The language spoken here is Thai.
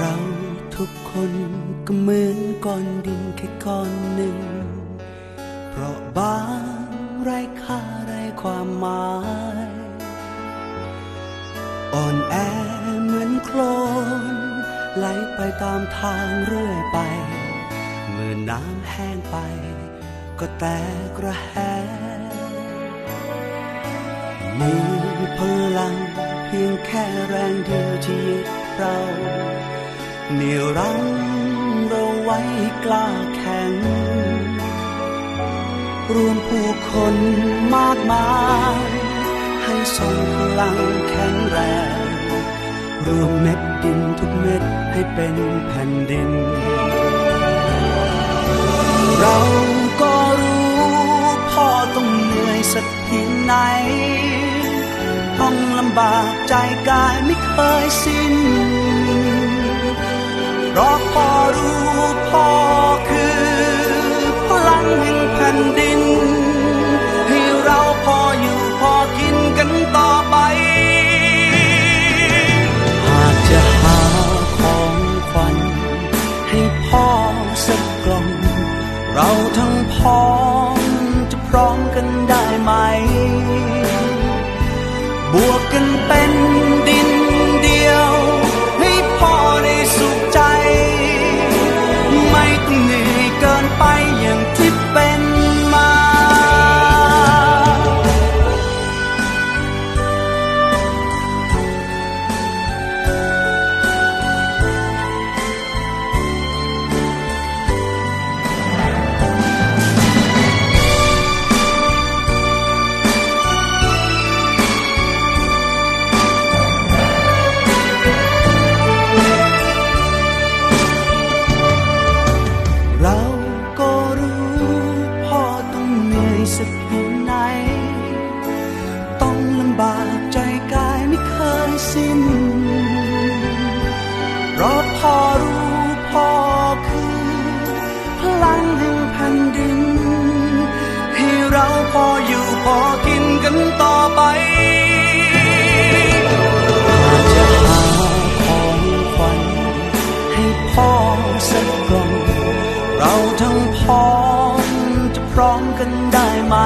เราทุกคนก็เหมือนก้อนดินแค่ก้อนหนึ่ง เพราะบางไร้ค่าไร้ความหมาย อ่อนแอเหมือนโคลนไหลไปตามทางเรื่อยไป เมื่อน้ำแห้งไป ก็แตกระแหงมีพลังเพียงแค่แรงเดียวที่ยึดเรา เหนี่ยวรั้งเราไว้กล้าแข็ง รวมผู้คนมากมาย ให้ทรงพลังแข็งแรง รวมเม็ดดินทุกเม็ดให้เป็นแผ่นดิน เราก็รู้พ่อต้องเหนื่อยสักเพียงไหน ต้องลำบากใจกายไม่เคยสิ้น เพราะพ่อรู้พ่อคือพลังแห่งแผ่นดิน ให้เราพออยู่พอกินกันต่อไป หากจะหาของขวัญให้พ่อสักกล่อง เราทั้งพ้องจะพร้อมกันได้ไหม บวกกันเป็นดิน พอกินกันต่อไปอาจจะหาของขวัญให้พ่อสักกล่องเราทั้งพ้องจะพร้อมกันได้ไหม